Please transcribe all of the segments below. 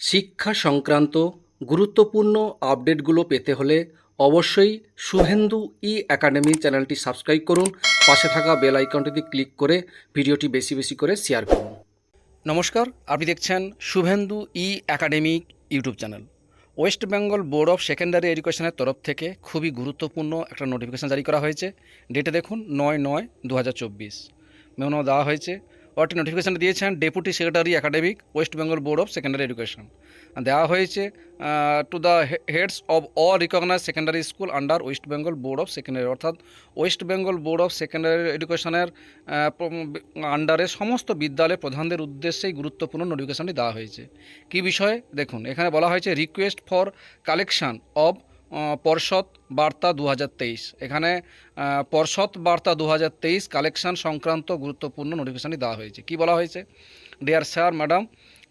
শিক্ষা সংক্রান্ত গুরুত্বপূর্ণ আপডেটগুলো পেতে হলে অবশ্যই শুভেন্দু ই একাডেমি চ্যানেলটি সাবস্ক্রাইব করুন। পাশে থাকা বেল আইকনটিতে ক্লিক করে ভিডিওটি বেশি বেশি করে শেয়ার করুন। নমস্কার, আপনি দেখছেন Shuvendu E academic YouTube channel. West Bengal Board of Secondary এডুকেশনের তরফ থেকে খুবই গুরুত্বপূর্ণ একটা নোটিফিকেশন জারি করা হয়েছে। ডেটে দেখুন নয় নয় দু হাজার চব্বিশ। মেমো দেওয়া হয়েছে ওটি নোটিফিকেশন দিয়েছেন deputy secretary academic West Bengal Board of Secondary Education দেওয়া হয়েছে to the heads of all recognise secondary school under West Bengal Board of Secondary অর্থাৎ West Bengal Board of Secondary এডুকেশনের আন্ডারে সমস্ত বিদ্যালয় প্রধানদের উদ্দেশ্যেই গুরুত্বপূর্ণ নোটিফিকেশনটি দেওয়া হয়েছে। কী বিষয়ে? দেখুন, এখানে বলা হয়েছে রিকোয়েস্ট ফর কালেকশন অব পর্ষদ বার্তা দু হাজার তেইশ। এখানে পর্ষদ বার্তা দুহাজার তেইশ কালেকশন সংক্রান্ত গুরুত্বপূর্ণ নোটিফিকেশনটি দেওয়া হয়েছে। কি বলা হয়েছে? Dear sir madam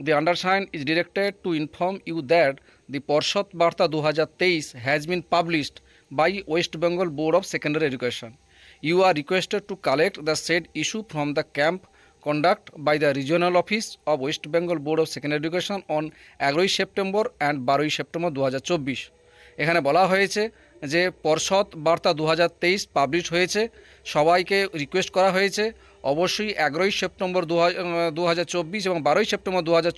the undersign is directed to inform you that the Parshad Barta দু হাজার তেইশ has been published by West Bengal Board of Secondary Education you are requested to collect the said issue from the camp conduct by the regional West Bengal Board of Secondary Education on এগারোই September and বারোই September দু হাজার চব্বিশ। এখানে বলা হয়েছে যে পর্ষদ বার্তা দু হাজার তেইশ পাবলিশ হয়েছে। সবাইকে রিকোয়েস্ট করা হয়েছে। অবশ্যই এগারোই সেপ্টেম্বর দু হাজার চব্বিশ এবং বারোই সেপ্টেম্বর দু হাজার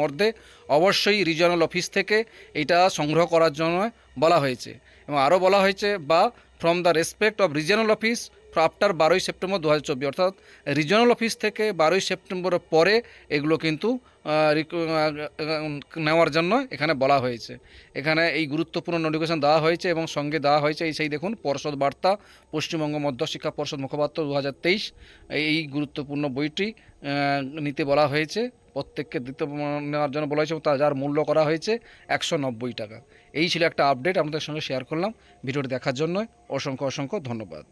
মধ্যে অবশ্যই রিজিয়নাল অফিস থেকে এটা সংগ্রহ করার জন্য বলা হয়েছে। এবং আরও বলা হয়েছে, বা from the respect of regional office after বারোই সেপ্টেম্বর দু হাজার চব্বিশ অর্থাৎ রিজিওনাল অফিস থেকে বারোই সেপ্টেম্বরের পরে এগুলো কিন্তু নেওয়ার জন্য এখানে বলা হয়েছে। এখানে এই গুরুত্বপূর্ণ নোটিফিকেশন দেওয়া হয়েছে এবং সঙ্গে দেওয়া হয়েছে এই সেই দেখুন, পর্ষদ বার্তা, পশ্চিমবঙ্গ মধ্যশিক্ষা পর্ষদ মুখপাত্র দু হাজার তেইশ, এই গুরুত্বপূর্ণ বইটি নিতে বলা হয়েছে। প্রত্যেককে দ্বিতীয় নেওয়ার জন্য বলা হয়েছে তা যার মূল্য করা হয়েছে একশো নব্বই টাকা। এই ছিল একটা আপডেট আপনাদের সঙ্গে শেয়ার করলাম। ভিডিওটি দেখার জন্য অসংখ্য অসংখ্য ধন্যবাদ।